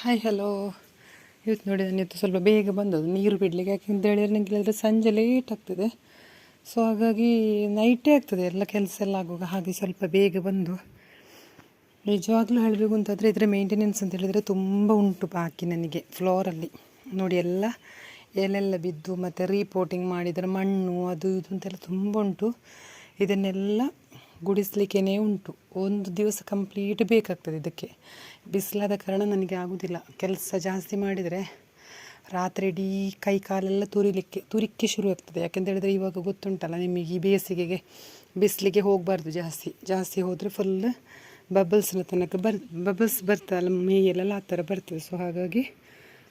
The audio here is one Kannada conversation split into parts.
ಹಾಯ್ ಹಲೋ ಇವತ್ತು ನೋಡಿ ನಾನು ಇವತ್ತು ಸ್ವಲ್ಪ ಬೇಗ ಬಂದದ್ದು. ನೀರು ಬಿಡಲಿಕ್ಕೆ ಯಾಕೆಂತ ಹೇಳಿದರೆ ನನಗೆ ಹೇಳಿದ್ರೆ ಸಂಜೆ ಲೇಟ್ ಆಗ್ತದೆ. ಸೊ ಹಾಗಾಗಿ ನೈಟೇ ಆಗ್ತದೆ ಎಲ್ಲ ಕೆಲಸ ಎಲ್ಲ ಆಗುವಾಗ. ಹಾಗೆ ಸ್ವಲ್ಪ ಬೇಗ ಬಂದು. ನಿಜವಾಗ್ಲೂ ಹೇಳಬೇಕು ಅಂತಂದರೆ ಇದರ ಮೇಂಟೆನೆನ್ಸ್ ಅಂತ ಹೇಳಿದರೆ ತುಂಬ ಉಂಟು ಬಾಕಿ ನನಗೆ ಫ್ಲೋರಲ್ಲಿ ನೋಡಿ, ಎಲ್ಲ ಎಲೆಲ್ಲ ಬಿದ್ದು ಮತ್ತು ರೀಪೋರ್ಟಿಂಗ್ ಮಾಡಿದರೆ ಮಣ್ಣು ಅದು ಇದು ಅಂತೆಲ್ಲ ತುಂಬ ಉಂಟು. ಇದನ್ನೆಲ್ಲ ಗುಡಿಸ್ಲಿಕ್ಕೇ ಉಂಟು. ಒಂದು ದಿವಸ ಕಂಪ್ಲೀಟ್ ಬೇಕಾಗ್ತದೆ ಇದಕ್ಕೆ. ಬಿಸಿಲಾದ ಕಾರಣ ನನಗೆ ಆಗೋದಿಲ್ಲ. ಕೆಲಸ ಜಾಸ್ತಿ ಮಾಡಿದರೆ ರಾತ್ರಿ ಇಡೀ ಕೈ ಕಾಲೆಲ್ಲ ತುರಿಲಿಕ್ಕೆ, ತುರಿಕ್ಕೆ ಶುರು ಆಗ್ತದೆ ಯಾಕೆಂತ ಹೇಳಿದರೆ ಇವಾಗ ಗೊತ್ತುಂಟಲ್ಲ, ನಿಮಗೆ ಈ ಬೇಸಿಗೆಗೆ ಬಿಸಿಲಿಗೆ ಹೋಗಬಾರ್ದು ಜಾಸ್ತಿ. ಜಾಸ್ತಿ ಹೋದರೆ ಫುಲ್ ಬಬಲ್ಸ್ನ ತನಕ ಬರ್ ಬಬಲ್ಸ್ ಬರ್ತಲ್ಲ ಮೇಯಲ್ಲೆಲ್ಲ ಆ ಥರ ಬರ್ತದೆ. ಸೊ ಹಾಗಾಗಿ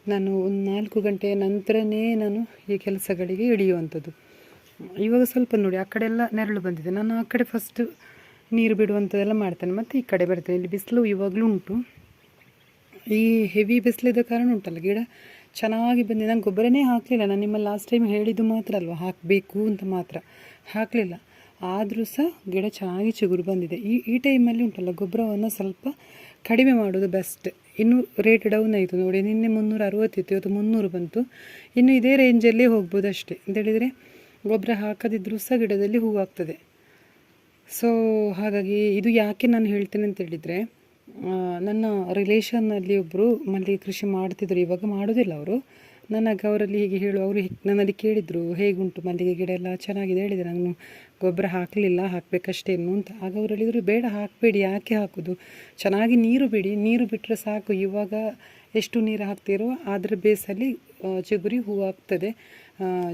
ನಾನು ಒಂದು ನಾಲ್ಕು ಗಂಟೆಯ ನಂತರನೇ ನಾನು ಈ ಕೆಲಸಗಳಿಗೆ ಇಳಿಯುವಂಥದ್ದು. ಇವಾಗ ಸ್ವಲ್ಪ ನೋಡಿ, ಆ ಕಡೆ ಎಲ್ಲ ನೆರಳು ಬಂದಿದೆ. ನಾನು ಆ ಕಡೆ ಫಸ್ಟು ನೀರು ಬಿಡುವಂಥದ್ದೆಲ್ಲ ಮಾಡ್ತೇನೆ. ಮತ್ತು ಈ ಕಡೆ ಬರ್ತೇನೆ. ಇಲ್ಲಿ ಬಿಸಿಲು ಇವಾಗಲೂ ಉಂಟು. ಈ ಹೆವಿ ಬಿಸಿಲಿದ್ದ ಕಾರಣ ಉಂಟಲ್ಲ ಗಿಡ? ಚೆನ್ನಾಗಿ ಬಂದಿದೆ. ನಾನು ಗೊಬ್ಬರನೇ ಹಾಕಲಿಲ್ಲ. ನಾನು ನಿಮ್ಮ ಲಾಸ್ಟ್ ಟೈಮ್ ಹೇಳಿದ್ದು ಮಾತ್ರ ಅಲ್ವಾ? ಹಾಕಬೇಕು ಅಂತ ಮಾತ್ರ. ಹಾಕಲಿಲ್ಲ. ಆದರೂ ಸಹ ಗಿಡ ಚೆನ್ನಾಗಿ ಚಿಗುರು ಬಂದಿದೆ. ಈ ಈ ಟೈಮಲ್ಲಿ ಉಂಟಲ್ಲ, ಗೊಬ್ಬರವನ್ನು ಸ್ವಲ್ಪ ಕಡಿಮೆ ಮಾಡೋದು ಬೆಸ್ಟ್ ಇನ್ನು ರೇಟ್ ಡೌನ್ ಆಯಿತು. ನೋಡಿ, ನಿನ್ನೆ ಮುನ್ನೂರ ಅರವತ್ತಿತ್ತು ಇವತ್ತು ಮುನ್ನೂರು ಬಂತು. ಇನ್ನು ಇದೇ ರೇಂಜಲ್ಲೇ ಹೋಗ್ಬೋದು ಅಷ್ಟೇ. ಅಂತೇಳಿದರೆ ಗೊಬ್ಬರ ಹಾಕದಿದ್ದರೂ ಸಹ ಗಿಡದಲ್ಲಿ ಹೂವಾಗ್ತದೆ. ಸೊ ಹಾಗಾಗಿ ಇದು ಯಾಕೆ ನಾನು ಹೇಳ್ತೇನೆ ಅಂತ ಹೇಳಿದರೆ ನನ್ನ ರಿಲೇಷನ್ನಲ್ಲಿ ಒಬ್ಬರು ಮಲ್ಲಿಗೆ ಕೃಷಿ ಮಾಡ್ತಿದ್ರು, ಇವಾಗ ಮಾಡೋದಿಲ್ಲ ಅವರು. ನನಗೆ ಅವರಲ್ಲಿ ಹೀಗೆ ಹೇಳು, ಅವರು ನನ್ನಲ್ಲಿ ಕೇಳಿದರು, ಹೇಗುಂಟು ಮಲ್ಲಿಗೆ ಗಿಡ ಎಲ್ಲ ಚೆನ್ನಾಗಿದೆ ಹೇಳಿದೆ, ನಾನು ಗೊಬ್ಬರ ಹಾಕಲಿಲ್ಲ ಹಾಕಬೇಕಷ್ಟೇನು ಅಂತ. ಆಗ ಅವರು ಹೇಳಿದರು ಬೇಡ, ಹಾಕಬೇಡಿ, ಯಾಕೆ ಹಾಕೋದು? ಚೆನ್ನಾಗಿ ನೀರು ಬಿಡಿ, ನೀರು ಬಿಟ್ಟರೆ ಸಾಕು. ಇವಾಗ ಎಷ್ಟು ನೀರು ಹಾಕ್ತೀರೋ, ಅದರ ಬೇಸಲ್ಲಿ ಚಿಗುರಿ ಹೂವು ಆಗ್ತದೆ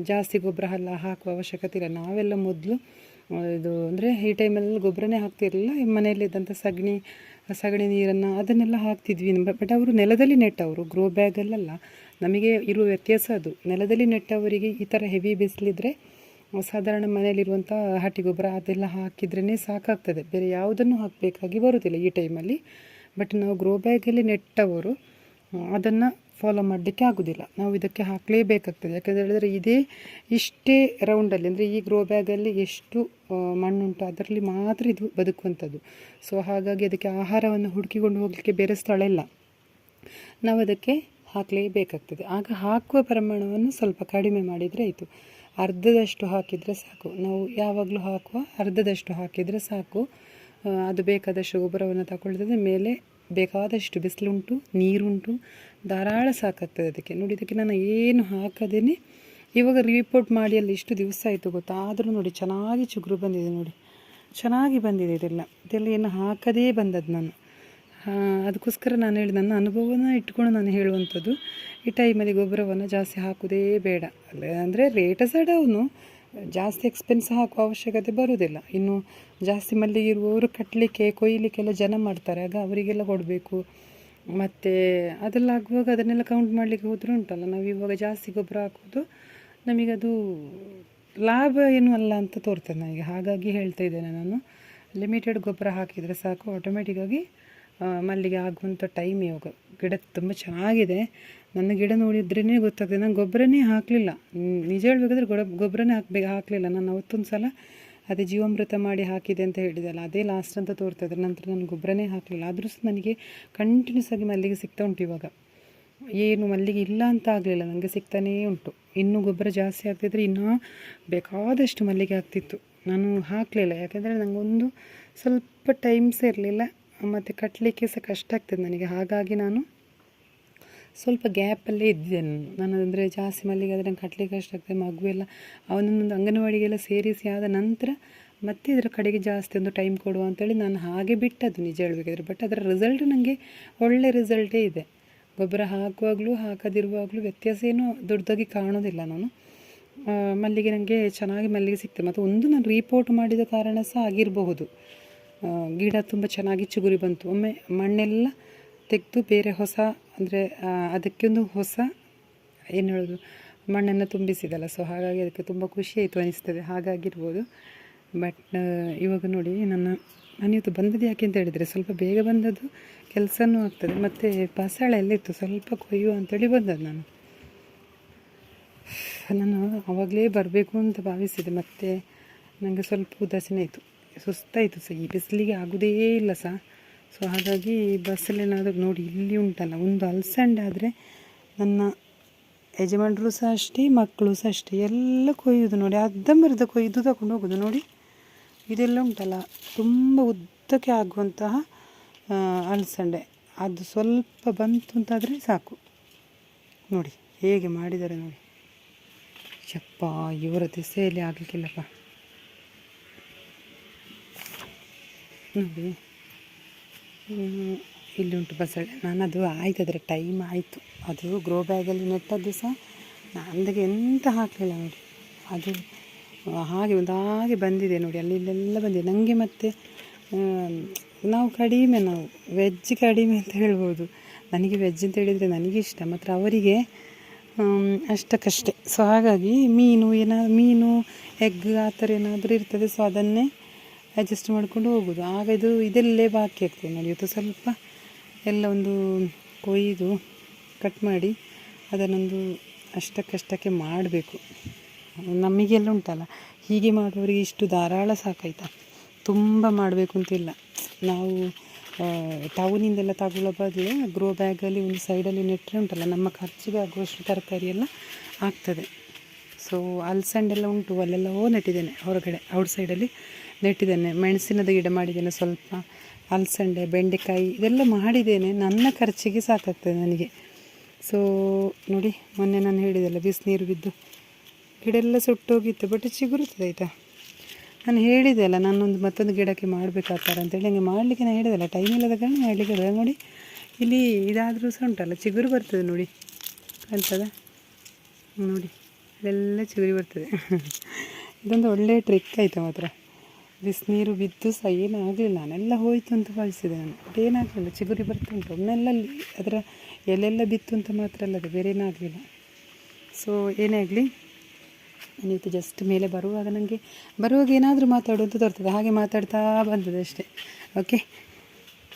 ಜಾಸ್ತಿ ಗೊಬ್ಬರ ಎಲ್ಲ ಹಾಕುವ ಅವಶ್ಯಕತೆ ಇಲ್ಲ. ನಾವೆಲ್ಲ ಮೊದಲು ಇದು ಅಂದರೆ ಈ ಟೈಮಲ್ಲಿ ಗೊಬ್ಬರನೇ ಹಾಕ್ತಿರಲಿಲ್ಲ. ಮನೆಯಲ್ಲಿದ್ದಂಥ ಸಗಣಿ ಸಗಣಿ ನೀರನ್ನು ಅದನ್ನೆಲ್ಲ ಹಾಕ್ತಿದ್ವಿ. ಬಟ್ ಅವರು ನೆಲದಲ್ಲಿ ನೆಟ್ಟವರು ಗ್ರೋ ಬ್ಯಾಗಲ್ಲಲ್ಲ ನಮಗೆ ಇರುವ ವ್ಯತ್ಯಾಸ ಅದು. ನೆಲದಲ್ಲಿ ನೆಟ್ಟವರಿಗೆ ಈ ಥರ ಹೆವಿ ಬಿಸಿಲಿದ್ರೆ, ಸಾಧಾರಣ ಮನೆಯಲ್ಲಿರುವಂಥ ಹಟ್ಟಿ ಗೊಬ್ಬರ ಅದೆಲ್ಲ ಹಾಕಿದ್ರೇ ಸಾಕಾಗ್ತದೆ. ಬೇರೆ ಯಾವುದನ್ನು ಹಾಕಬೇಕಾಗಿ ಬರುವುದಿಲ್ಲ ಈ ಟೈಮಲ್ಲಿ. ಬಟ್ ನಾವು ಗ್ರೋ ಬ್ಯಾಗಲ್ಲಿ ನೆಟ್ಟವರು, ಅದನ್ನು ಫಾಲೋ ಮಾಡಲಿಕ್ಕೆ ಆಗೋದಿಲ್ಲ. ನಾವು ಇದಕ್ಕೆ ಹಾಕಲೇಬೇಕಾಗ್ತದೆ. ಯಾಕಂತ ಹೇಳಿದ್ರೆ ಇದೇ ಇಷ್ಟೇ ರೌಂಡಲ್ಲಿ ಅಂದರೆ ಈ ಗ್ರೋ ಬ್ಯಾಗಲ್ಲಿ ಎಷ್ಟು ಮಣ್ಣುಂಟು ಅದರಲ್ಲಿ ಮಾತ್ರ ಇದು ಬದುಕುವಂಥದ್ದು. ಸೊ ಹಾಗಾಗಿ ಅದಕ್ಕೆ ಆಹಾರವನ್ನು ಹುಡುಕಿಕೊಂಡು ಹೋಗಲಿಕ್ಕೆ ಬೇರೆ ಸ್ಥಳ ಇಲ್ಲ. ನಾವು ಅದಕ್ಕೆ ಹಾಕಲೇಬೇಕಾಗ್ತದೆ. ಆಗ ಹಾಕುವ ಪ್ರಮಾಣವನ್ನು ಸ್ವಲ್ಪ ಕಡಿಮೆ ಮಾಡಿದರೆ ಆಯಿತು. ಅರ್ಧದಷ್ಟು ಹಾಕಿದರೆ ಸಾಕು. ನಾವು ಯಾವಾಗಲೂ ಹಾಕುವ ಅರ್ಧದಷ್ಟು ಹಾಕಿದರೆ ಸಾಕು. ಅದು ಬೇಕಾದಷ್ಟು ಗೊಬ್ಬರವನ್ನು ತಗೊಳ್ತದೆ ಮೇಲೆ ಬೇಕಾದಷ್ಟು ಬಿಸಿಲುಂಟು, ನೀರುಂಟು, ಧಾರಾಳ ಸಾಕಾಗ್ತದೆ ಅದಕ್ಕೆ. ನೋಡಿ, ಇದಕ್ಕೆ ನಾನು ಏನು ಹಾಕದೇನೆ, ಇವಾಗ ರಿಪೋರ್ಟ್ ಮಾಡಿ ಅಲ್ಲಿ ಇಷ್ಟು ದಿವಸ ಆಯಿತು ಗೊತ್ತಾ? ಆದರೂ ನೋಡಿ, ಚೆನ್ನಾಗಿ ಚಿಗುರು ಬಂದಿದೆ ನೋಡಿ. ಚೆನ್ನಾಗಿ ಬಂದಿದೆ ಇದೆಲ್ಲ. ಇದೆಲ್ಲ ಏನು ಹಾಕದೇ ಬಂದದ್ದು ನಾನು. ಅದಕ್ಕೋಸ್ಕರ ನಾನು ಹೇಳಿ, ನನ್ನ ಅನುಭವನ ಇಟ್ಕೊಂಡು ನಾನು ಹೇಳುವಂಥದ್ದು, ಈ ಟೈಮಲ್ಲಿ ಗೊಬ್ಬರವನ್ನು ಜಾಸ್ತಿ ಹಾಕೋದೇ ಬೇಡ. ಅಂದರೆ ರೇಟ ಸಹ ಜಾಸ್ತಿ ಎಕ್ಸ್ಪೆನ್ಸ್ ಹಾಕುವ ಅವಶ್ಯಕತೆ ಬರುವುದಿಲ್ಲ. ಇನ್ನು ಜಾಸ್ತಿ ಮಲ್ಲಿಗೆ ಇರುವವರು ಕಟ್ಟಲಿಕ್ಕೆ ಕೊಯ್ಲಿಕ್ಕೆಲ್ಲ ಜನ ಮಾಡ್ತಾರೆ. ಆಗ ಅವರಿಗೆಲ್ಲ ಕೊಡಬೇಕು. ಮತ್ತು ಅದೆಲ್ಲ ಆಗುವಾಗ ಅದನ್ನೆಲ್ಲ ಕೌಂಟ್ ಮಾಡಲಿಕ್ಕೆ ಹೋದರೂ ಉಂಟಲ್ಲ. ನಾವು ಇವಾಗ ಜಾಸ್ತಿ ಗೊಬ್ಬರ ಹಾಕೋದು ನಮಗದು ಲಾಭ ಏನು ಅಲ್ಲ ಅಂತ ತೋರ್ತದೆ ನನಗೆ. ಹಾಗಾಗಿ ಹೇಳ್ತಾ ಇದ್ದೇನೆ ನಾನು. ಲಿಮಿಟೆಡ್ ಗೊಬ್ಬರ ಹಾಕಿದರೆ ಸಾಕು. ಆಟೋಮೆಟಿಕ್ಕಾಗಿ ಮಲ್ಲಿಗೆ ಆಗುವಂಥ ಟೈಮ್ ಇವಾಗ ಗಿಡ ತುಂಬ ಚೆನ್ನಾಗಿದೆ. ನನ್ನ ಗಿಡ ನೋಡಿದ್ರೇ ಗೊತ್ತಾಗ್ತದೆ. ನಾನು ಗೊಬ್ಬರನೇ ಹಾಕಲಿಲ್ಲ. ನಿಜ ಹೇಳ್ಬೇಕಾದ್ರೆ ಗೊಡ, ಗೊಬ್ಬರನೇ ಹಾಕ್ಬೇಕು ಹಾಕಲಿಲ್ಲ. ನಾನು ಅವತ್ತೊಂದು ಸಲ ಅದೇ ಜೀವಾಮೃತ ಮಾಡಿ ಹಾಕಿದೆ ಅಂತ ಹೇಳಿದೆಲ್ಲ ಅದೇ ಲಾಸ್ಟ್ ಅಂತ ತೋರ್ತಾ ಇದ್ದಾರೆ ನಂತರ ನಾನು ಗೊಬ್ಬರನೇ ಹಾಕಲಿಲ್ಲ. ಆದರೂ ಸಹ ನನಗೆ ಕಂಟಿನ್ಯೂಸ್ ಆಗಿ ಮಲ್ಲಿಗೆ ಸಿಗ್ತಾ ಉಂಟು ಇವಾಗ. ಏನು ಮಲ್ಲಿಗೆ ಇಲ್ಲ ಅಂತ ಆಗಲಿಲ್ಲ. ನನಗೆ ಸಿಗ್ತಾನೇ ಉಂಟು. ಇನ್ನೂ ಗೊಬ್ಬರ ಜಾಸ್ತಿ ಆಗ್ತಿದ್ರೆ ಇನ್ನೂ ಬೇಕಾದಷ್ಟು ಮಲ್ಲಿಗೆ ಆಗ್ತಿತ್ತು. ನಾನು ಹಾಕಲಿಲ್ಲ. ಯಾಕೆಂದರೆ ನನಗೊಂದು ಸ್ವಲ್ಪ ಟೈಮ್ಸೇ ಇರಲಿಲ್ಲ. ಮತ್ತು ಕಟ್ಟಲಿಕ್ಕೆ ಸಹ ಕಷ್ಟ ಆಗ್ತದೆ ನನಗೆ. ಹಾಗಾಗಿ ನಾನು ಸ್ವಲ್ಪ ಗ್ಯಾಪಲ್ಲೇ ಇದ್ದೆ ನಾನು. ನಾನು ಅಂದರೆ ಜಾಸ್ತಿ ಮಲ್ಲಿಗೆ ಆದರೆ ನಂಗೆ ಕಟ್ಟಲಿಕ್ಕೆ ಕಷ್ಟ ಆಗ್ತದೆ, ಮಗು ಎಲ್ಲ ಅವನನ್ನೊಂದು ಅಂಗನವಾಡಿಗೆಲ್ಲ ಸೇರಿಸಿ ಆದ ನಂತರ ಮತ್ತೆ ಇದರ ಕಡೆಗೆ ಜಾಸ್ತಿ ಒಂದು ಟೈಮ್ ಕೊಡುವ ಅಂತೇಳಿ ನಾನು ಹಾಗೆ ಬಿಟ್ಟದ್ದು ನಿಜ ಹೇಳಬೇಕಾದ್ರೆ. ಬಟ್ ಅದರ ರಿಸಲ್ಟ್ ನನಗೆ ಒಳ್ಳೆ ರಿಸಲ್ಟೇ ಇದೆ. ಗೊಬ್ಬರ ಹಾಕುವಾಗಲೂ, ಹಾಕದಿರುವಾಗಲೂ ವ್ಯತ್ಯಾಸ ಏನೂ ದೊಡ್ಡದಾಗಿ ಕಾಣೋದಿಲ್ಲ ನಾನು. ಮಲ್ಲಿಗೆ ನನಗೆ ಚೆನ್ನಾಗಿ ಮಲ್ಲಿಗೆ ಸಿಗ್ತದೆ. ಮತ್ತು ಒಂದು ನಾನು ರಿಪೋರ್ಟ್ ಮಾಡಿದ ಕಾರಣ ಸಹ ಆಗಿರಬಹುದು. ಗಿಡ ತುಂಬ ಚೆನ್ನಾಗಿ ಚಿಗುರಿ ಬಂತು. ಒಮ್ಮೆ ಮಣ್ಣೆಲ್ಲ ತೆಗೆದು ಬೇರೆ ಹೊಸ, ಅಂದರೆ ಅದಕ್ಕೊಂದು ಹೊಸ, ಏನು ಹೇಳೋದು, ಮಣ್ಣನ್ನು ತುಂಬಿಸಿದಲ್ಲ. ಸೊ ಹಾಗಾಗಿ ಅದಕ್ಕೆ ತುಂಬ ಖುಷಿ ಆಯಿತು ಅನಿಸ್ತದೆ. ಹಾಗಾಗಿರ್ಬೋದು. ಬಟ್ ಇವಾಗ ನೋಡಿ, ನನ್ನ, ನಾನು ಇವತ್ತು ಬಂದದ್ದು ಯಾಕೆ ಅಂತ ಹೇಳಿದರೆ, ಸ್ವಲ್ಪ ಬೇಗ ಬಂದದ್ದು ಕೆಲಸನೂ ಆಗ್ತದೆ. ಮತ್ತು ಬಸಳೆ ಎಲ್ಲ ಇತ್ತು ಸ್ವಲ್ಪ ಕೊಯ್ಯು ಅಂತೇಳಿ ಬಂದದ್ದು ನಾನು. ನಾನು ಆವಾಗಲೇ ಬರಬೇಕು ಅಂತ ಭಾವಿಸಿದೆ. ಮತ್ತು ನನಗೆ ಸ್ವಲ್ಪ ಉದಾಸೀನ ಆಯಿತು. ಸುಸ್ತಾಯಿತು ಸಹ ಈ ಬಿಸಿಲಿಗೆ ಆಗೋದೇ ಇಲ್ಲ ಸಹ ಸೊ ಹಾಗಾಗಿ ಬಸ್ಸಲ್ಲೇನಾದರೂ ನೋಡಿ, ಇಲ್ಲಿ ಉಂಟಲ್ಲ, ಒಂದು ಅಲ್ಸಂಡ್ ಆದರೆ ನನ್ನ ಯಜಮಾನರು ಸಹ ಅಷ್ಟೇ, ಮಕ್ಕಳು ಸಹ ಅಷ್ಟೇ, ಎಲ್ಲ ಕೊಯ್ಯೋದು ನೋಡಿ, ಅರ್ಧಂಬರ್ಧ ಕೊಯ್ದು ತಗೊಂಡು ಹೋಗೋದು ನೋಡಿ. ಇದೆಲ್ಲ ಉಂಟಲ್ಲ, ತುಂಬ ಉದ್ದಕ್ಕೆ ಆಗುವಂತಹ ಅಲ್ಸಂಡೆ. ಅದು ಸ್ವಲ್ಪ ಬಂತು ಅಂತಾದರೆ ಸಾಕು. ನೋಡಿ, ಹೇಗೆ ಮಾಡಿದ್ದಾರೆ ನೋಡಿ. ಯಪ್ಪ ಇವರ ದಿಸೆಯಲ್ಲಿ ಆಗಲಿಕ್ಕಿಲ್ಲಪ್ಪ. ನೋಡಿ. ಇಲ್ಲಿ ಉಂಟು ಬಸಳೆ. ನಾನು ಅದು ಆಯ್ತು, ಅದರ ಟೈಮ್ ಆಯಿತು. ಅದು ಗ್ರೋ ಬ್ಯಾಗಲ್ಲಿ ನೆಟ್ಟದ್ದು ಸಹ ನಂದಿಗೆ ಎಂತ ಹಾಕಲಿಲ್ಲ ನೋಡಿ. ಅದು ಹಾಗೆ ಒಂದು ಹಾಗೆ ಬಂದಿದೆ ನೋಡಿ. ಅಲ್ಲಿ ಇಲ್ಲೆಲ್ಲ ಬಂದಿದೆ. ನನಗೆ ಮತ್ತು ನಾವು ಕಡಿಮೆ ನಾವು ವೆಜ್ ಕಡಿಮೆ ಅಂತ ಹೇಳ್ಬೋದು. ನನಗೆ ವೆಜ್ ಅಂತ ಹೇಳಿದರೆ ನನಗೆ ಇಷ್ಟ. ಮಾತ್ರ ಅವರಿಗೆ ಅಷ್ಟಕ್ಕಷ್ಟೇ. ಸೊ ಹಾಗಾಗಿ ಮೀನು ಏನಾದ್ರು, ಮೀನು ಎಗ್ ಆ ಥರ ಏನಾದರೂ ಇರ್ತದೆ. ಸೊ ಅದನ್ನೇ ಅಡ್ಜಸ್ಟ್ ಮಾಡ್ಕೊಂಡು ಹೋಗೋದು. ಆಗ ಇದು ಇದೆಲ್ಲೇ ಬಾಕಿ ಆಗ್ತದೆ. ನೋಡಿ, ಇವತ್ತು ಸ್ವಲ್ಪ ಎಲ್ಲ ಒಂದು ಕೊಯ್ದು ಕಟ್ ಮಾಡಿ ಅದನ್ನೊಂದು ಅಷ್ಟಕ್ಕಷ್ಟಕ್ಕೆ ಮಾಡಬೇಕು. ನಮಗೆಲ್ಲ ಉಂಟಲ್ಲ. ಹೀಗೆ ಮಾಡುವವರಿಗೆ ಇಷ್ಟು ಧಾರಾಳ ಸಾಕಾಯ್ತಾ? ತುಂಬ ಮಾಡಬೇಕು ಅಂತಿಲ್ಲ. ನಾವು ಟೌನಿಂದೆಲ್ಲ ತಗೊಳ್ಳೋ ಬದಲು ಗ್ರೋ ಬ್ಯಾಗಲ್ಲಿ ಒಂದು ಸೈಡಲ್ಲಿ ನೆಟ್ಟರೆ ಉಂಟಲ್ಲ, ನಮ್ಮ ಖರ್ಚಿಗೆ ಆಗುವಷ್ಟು ತರಕಾರಿ ಎಲ್ಲ ಆಗ್ತದೆ. ಸೊ ಅಲ್ಸಂಡೆಲ್ಲ ಉಂಟು, ಅಲ್ಲೆಲ್ಲ ಓ ನೆಟ್ಟಿದ್ದೇನೆ ಹೊರಗಡೆ ಔಟ್ಸೈಡಲ್ಲಿ ನೆಟ್ಟಿದ್ದೇನೆ. ಮೆಣಸಿನದ ಗಿಡ ಮಾಡಿದ್ದೇನೆ ಸ್ವಲ್ಪ, ಅಲಸಂಡೆ, ಬೆಂಡೆಕಾಯಿ ಇದೆಲ್ಲ ಮಾಡಿದ್ದೇನೆ. ನನ್ನ ಖರ್ಚಿಗೆ ಸಾಕಾಗ್ತದೆ ನನಗೆ. ಸೊ ನೋಡಿ, ಮೊನ್ನೆ ನಾನು ಹೇಳಿದೆಲ್ಲ, ಬಿಸಿನೀರು ಬಿದ್ದು ಗಿಡ ಎಲ್ಲ ಸುಟ್ಟೋಗಿತ್ತು ಬಟ್ ಚಿಗುರುತ್ತದೆ ಆಯಿತಾ? ನಾನು ಹೇಳಿದೆ ಅಲ್ಲ ನಾನೊಂದು ಮತ್ತೊಂದು ಗಿಡಕ್ಕೆ ಮಾಡಬೇಕು ಥರ ಅಂತೇಳಿ. ನನಗೆ ಮಾಡಲಿಕ್ಕೆ ನಾನು ಹೇಳಿದೆಲ್ಲ ಟೈಮ್ ಇಲ್ಲದ ಕಾರಣ ಮಾಡಲಿಕ್ಕೆ ಇಲ್ಲ. ನೋಡಿ, ಇಲ್ಲಿ ಇದಾದರೂ ಸಹ ಉಂಟಲ್ಲ, ಚಿಗುರು ಬರ್ತದೆ ನೋಡಿ. ಕಾಣ್ತದ ನೋಡಿ. ಇಲ್ಲೆಲ್ಲ ಚಿಗುರಿ ಬರ್ತದೆ. ಇದೊಂದು ಒಳ್ಳೆಯ ಟ್ರಿಕ್ ಆಯಿತು ಮಾತ್ರ. ಬಿಸಿನೀರು ಬಿದ್ದು ಸಹ ಏನಾಗಲಿಲ್ಲ. ನಾನೆಲ್ಲ ಹೋಯಿತು ಅಂತ ಭಾವಿಸಿದೆ ನಾನು. ಬಟ್ ಏನಾಗಲಿಲ್ಲ. ಚಿಗುರಿ ಬರ್ತುಂಟು ಒಮ್ಮೆಲ್ಲ ಅಲ್ಲಿ ಅದರ ಎಲೆಲ್ಲ ಬಿತ್ತು ಅಂತ ಮಾತ್ರ ಅಲ್ಲದೆ ಬೇರೆ ಏನಾಗಲಿಲ್ಲ. ಸೊ ಏನೇ ಆಗಲಿ ನಾನಿವತ್ತು ಜಸ್ಟ್ ಮೇಲೆ ಬರುವಾಗ ನನಗೆ ಬರುವಾಗ ಏನಾದರೂ ಮಾತಾಡುವಂತ ತೋರ್ತದೆ. ಹಾಗೆ ಮಾತಾಡ್ತಾ ಬಂದದೆ ಅಷ್ಟೇ. ಓಕೆ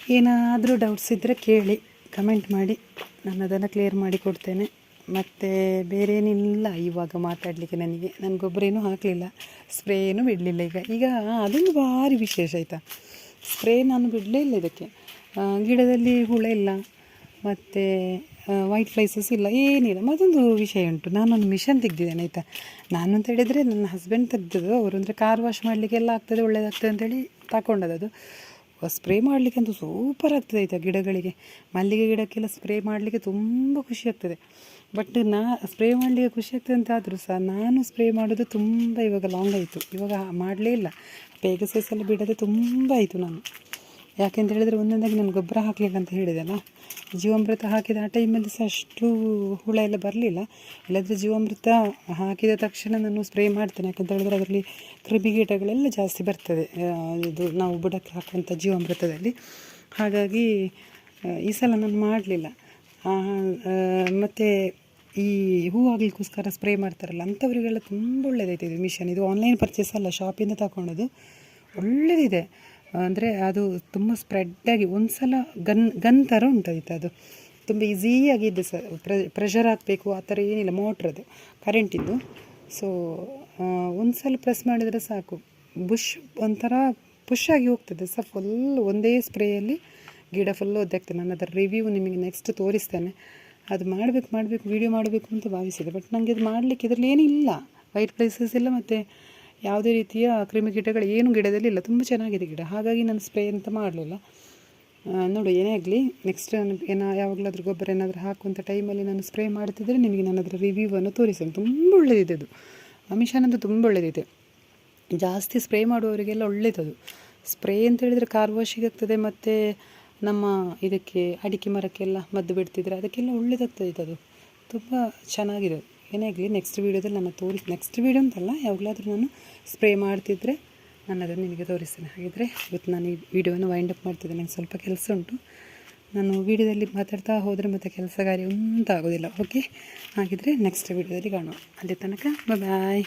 ಏನಾದರೂ ಡೌಟ್ಸ್ ಇದ್ದರೆ ಕೇಳಿ. ಕಮೆಂಟ್ ಮಾಡಿ. ನಾನು ಅದನ್ನು ಕ್ಲಿಯರ್ ಮಾಡಿ ಕೊಡ್ತೇನೆ. ಮತ್ತು ಬೇರೆ ಏನಿಲ್ಲ. ಇವಾಗ ಮಾತಾಡಲಿಕ್ಕೆ ನನಗೆ. ನಾನು ಗೊಬ್ಬರ ಏನೂ ಹಾಕಲಿಲ್ಲ. ಸ್ಪ್ರೇ ಏನೂ ಬಿಡಲಿಲ್ಲ ಈಗ. ಈಗ ಅದೊಂದು ಭಾರಿ ವಿಶೇಷ ಆಯಿತಾ? ಸ್ಪ್ರೇ ನಾನು ಬಿಡಲೇ ಇಲ್ಲ ಇದಕ್ಕೆ. ಗಿಡದಲ್ಲಿ ಹುಳ ಇಲ್ಲ. ಮತ್ತು ವೈಟ್ ಫ್ಲೈಸಸ್ ಇಲ್ಲ. ಏನಿಲ್ಲ. ಮತ್ತೊಂದು ವಿಷಯ ಉಂಟು. ನಾನೊಂದು ಮಿಷನ್ ತೆಗ್ದಿದ್ದೇನೆ, ಆಯಿತಾ? ನಾನು ಅಂತ ಹೇಳಿದರೆ ನನ್ನ ಹಸ್ಬೆಂಡ್ ತೆಗ್ದದು ಅವರು ಅಂದರೆ ಕಾರ್ ವಾಶ್ ಮಾಡಲಿಕ್ಕೆಲ್ಲ ಆಗ್ತದೆ, ಒಳ್ಳೇದಾಗ್ತದೆ ಅಂತೇಳಿ ತಗೊಂಡದ್ದು ಸ್ಪ್ರೇ ಮಾಡಲಿಕ್ಕೆ ಅಂತೂ ಸೂಪರ್ ಆಗ್ತದೆ ಆಯಿತಾ ಗಿಡಗಳಿಗೆ. ಮಲ್ಲಿಗೆ ಗಿಡಕ್ಕೆಲ್ಲ ಸ್ಪ್ರೇ ಮಾಡಲಿಕ್ಕೆ ತುಂಬ ಖುಷಿ ಆಗ್ತದೆ. ಬಟ್ ನಾ ಸ್ಪ್ರೇ ಮಾಡಲಿಕ್ಕೆ ಖುಷಿ ಆಗ್ತದೆ ಅಂತ ಆದರೂ ಸಹ ನಾನು ಸ್ಪ್ರೇ ಮಾಡೋದು ತುಂಬ ಇವಾಗ ಲಾಂಗ್ ಆಯಿತು. ಇವಾಗ ಮಾಡಲೇ ಇಲ್ಲ. ಪೇಗಸಸ್ ಎಲ್ಲ ಬಿಡದೆ ತುಂಬ ಆಯಿತು ನಾನು. ಯಾಕೆಂತ ಹೇಳಿದ್ರೆ ಒಂದೊಂದಾಗಿ ನಾನು ಗೊಬ್ಬರ ಹಾಕಲಿಲ್ಲ ಅಂತ ಹೇಳಿದೆಲ್ಲ. ಜೀವಾಮೃತ ಹಾಕಿದ ಆ ಟೈಮಲ್ಲಿ ಸಹ ಅಷ್ಟು ಹುಳ ಎಲ್ಲ ಬರಲಿಲ್ಲ. ಇಲ್ಲದ್ರೆ ಜೀವಾಮೃತ ಹಾಕಿದ ತಕ್ಷಣ ನಾನು ಸ್ಪ್ರೇ ಮಾಡ್ತೇನೆ. ಯಾಕಂತ ಹೇಳಿದ್ರೆ ಅದರಲ್ಲಿ ಕ್ರಿಮಿಕೀಟಗಳೆಲ್ಲ ಜಾಸ್ತಿ ಬರ್ತದೆ. ಇದು ನಾವು ಬುಡಕ್ಕೆ ಹಾಕುವಂಥ ಜೀವಾಮೃತದಲ್ಲಿ. ಹಾಗಾಗಿ ಈ ಸಲ ನಾನು ಮಾಡಲಿಲ್ಲ. ಮತ್ತು ಈ ಹೂ ಆಗಲಿಕ್ಕೋಸ್ಕರ ಸ್ಪ್ರೇ ಮಾಡ್ತಾರಲ್ಲ, ಅಂಥವರಿಗೆಲ್ಲ ತುಂಬ ಒಳ್ಳೆಯದೈತೆ ಇದು ಮಿಷನ್ ಇದು ಆನ್ಲೈನ್ ಪರ್ಚೇಸ್ ಅಲ್ಲ ಶಾಪಿಂದ ತಗೊಂಡದು ಒಳ್ಳೆಯದಿದೆ ಅಂದರೆ ಅದು ತುಂಬ ಸ್ಪ್ರೆಡ್ಡಾಗಿ ಒಂದು ಸಲ ಗನ್ ಗನ್ ಥರ ಉಂಟಾಯಿತು ಅದು. ತುಂಬ ಈಸಿಯಾಗಿದೆ ಸರ್ ಪ್ರೆಷರ್ ಹಾಕಬೇಕು, ಆ ಥರ ಏನಿಲ್ಲ ಮೋಟ್ರದು ಕರೆಂಟಿದ್ದು ಸೊ ಒಂದು ಸಲ ಪ್ರೆಸ್ ಮಾಡಿದರೆ ಸಾಕು. ಬುಷ್ ಒಂಥರ ಪುಷ್ ಆಗಿ ಹೋಗ್ತದೆ ಸಹ ಫುಲ್ ಒಂದೇ ಸ್ಪ್ರೇಯಲ್ಲಿ ಗಿಡ ಫುಲ್ ಒದ್ದಾಗ್ತದೆ. ನಾನು ಅದರ ರಿವ್ಯೂ ನಿಮಗೆ ನೆಕ್ಸ್ಟ್ ತೋರಿಸ್ತೇನೆ. ಅದು ಮಾಡಬೇಕು ಮಾಡಬೇಕು ವೀಡಿಯೋ ಮಾಡಬೇಕು ಅಂತ ಭಾವಿಸಿದೆ. ಬಟ್ ನನಗೆ ಅದು ಮಾಡಲಿಕ್ಕೆ ಇದರಲ್ಲಿ ಏನಿಲ್ಲ. ವೈಟ್ ಪ್ಲೇಸಸ್ ಇಲ್ಲ, ಮತ್ತು ಯಾವುದೇ ರೀತಿಯ ಕ್ರಿಮಿಕೀಟಗಳು ಏನು ಗಿಡದಲ್ಲಿ ಇಲ್ಲ. ತುಂಬ ಚೆನ್ನಾಗಿದೆ ಗಿಡ. ಹಾಗಾಗಿ ನಾನು ಸ್ಪ್ರೇ ಅಂತ ಮಾಡಲಿಲ್ಲ. ನೋಡು, ಏನೇ ಆಗಲಿ ನೆಕ್ಸ್ಟ್ ಏನೋ, ಯಾವಾಗಲಾದ್ರೂ ಗೊಬ್ಬರ ಏನಾದರೂ ಹಾಕುವಂಥ ಟೈಮಲ್ಲಿ ನಾನು ಸ್ಪ್ರೇ ಮಾಡ್ತಿದ್ರೆ ನಿಮಗೆ ನಾನು ಅದರ ರಿವ್ಯೂವನ್ನು ತೋರಿಸ್ತೇನೆ. ತುಂಬ ಒಳ್ಳೆಯದಿದೆ ಅದು. ಅಮಿಷಾನಂತೂ ತುಂಬ ಒಳ್ಳೆಯದಿದೆ ಜಾಸ್ತಿ ಸ್ಪ್ರೇ ಮಾಡುವವರಿಗೆಲ್ಲ ಒಳ್ಳೆಯದದು ಸ್ಪ್ರೇ ಅಂತ ಹೇಳಿದರೆ ಕಾರ್ ವಾಶಿಗೆ ಆಗ್ತದೆ, ಮತ್ತು ನಮ್ಮ ಇದಕ್ಕೆ, ಅಡಿಕೆ ಮರಕ್ಕೆಲ್ಲ ಮದ್ದು ಬಿಡ್ತಿದ್ರೆ ಅದಕ್ಕೆಲ್ಲ ಒಳ್ಳೆಯದಾಗ್ತದೆ ಅದು. ತುಂಬ ಚೆನ್ನಾಗಿದೆ ಏನೇ ಆಗಲಿ ನೆಕ್ಸ್ಟ್ ವೀಡಿಯೋದಲ್ಲಿ ನಾನು ತೋರಿಸ್ ನೆಕ್ಸ್ಟ್ ವೀಡಿಯೋ ಅಂತಲ್ಲ, ಯಾವಾಗಲಾದರೂ ನಾನು ಸ್ಪ್ರೇ ಮಾಡ್ತಿದ್ರೆ ನಾನು ಅದನ್ನು ನಿಮಗೆ ತೋರಿಸ್ತೇನೆ. ಹಾಗಿದ್ರೆ ಇವತ್ತು ನಾನು ಈ ವೀಡಿಯೋವನ್ನು ವೈಂಡ್ ಅಪ್ ಮಾಡ್ತಿದ್ದೆ. ನನಗೆ ಸ್ವಲ್ಪ ಕೆಲಸ ಉಂಟು. ನಾನು ವೀಡಿಯೋದಲ್ಲಿ ಮಾತಾಡ್ತಾ ಹೋದರೆ ಮತ್ತು ಕೆಲಸ ಕಾರ್ಯ ಅಂತ ಆಗೋದಿಲ್ಲ ಓಕೆ ಹಾಗಿದ್ರೆ ನೆಕ್ಸ್ಟ್ ವೀಡಿಯೋದಲ್ಲಿ ಕಾಣುವ. ಅಲ್ಲಿ ತನಕ ಬಾಯ್